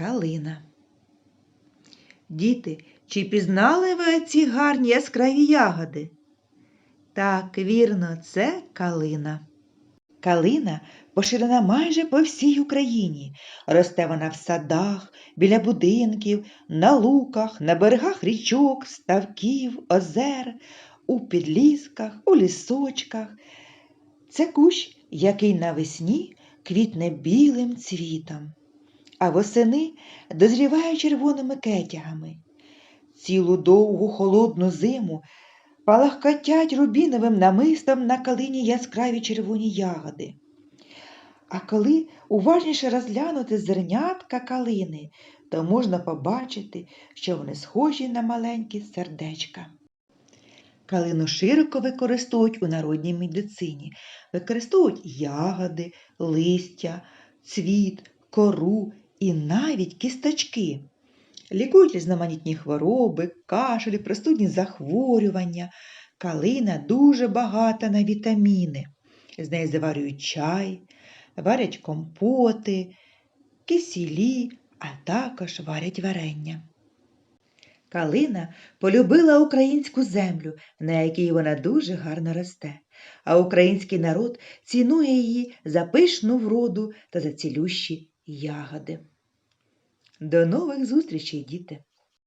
Калина. Діти, чи пізнали ви ці гарні яскраві ягоди? Так, вірно, це калина. Калина поширена майже по всій Україні. Росте вона в садах, біля будинків, на луках, на берегах річок, ставків, озер, у підлісках, у лісочках. Це кущ, який навесні квітне білим цвітом, а восени дозріває червоними кетягами. Цілу довгу холодну зиму палахкотять рубіновим намистом на калині яскраві червоні ягоди. А коли уважніше розглянути зернятка калини, то можна побачити, що вони схожі на маленькі сердечка. Калину широко використовують у народній медицині. Використовують ягоди, листя, цвіт, кору і навіть кісточки. Лікують різноманітні хвороби, кашель, простудні захворювання. Калина дуже багата на вітаміни. З неї заварюють чай, варять компоти, кисілі, а також варять варення. Калина полюбила українську землю, на якій вона дуже гарно росте, а український народ цінує її за пишну вроду та за цілющі ягоди. До нових зустрічей, діти!